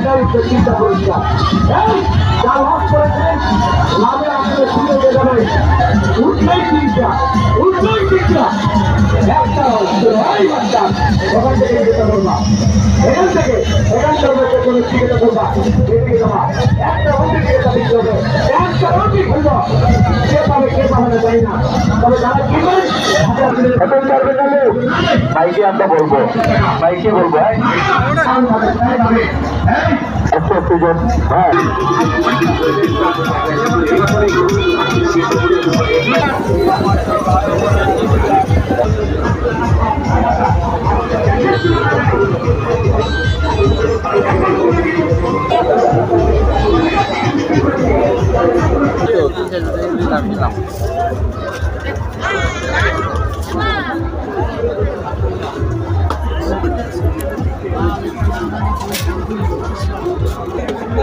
এটাই হচ্ছে চিন্তা পরিষ্কার যা লাভ করেছেন লাভে আপনাদের শুনে হয়ে যাবে উঠলেই চিন্তা উঠলেই চিন্তা একটা এই ওখান থেকে টিকিটে করবা একটা একটা না, জানি না। আমরা বলব। ভাইকে বলব হ্যাঁ? আচ্ছা সুজন হ্যাঁ Thank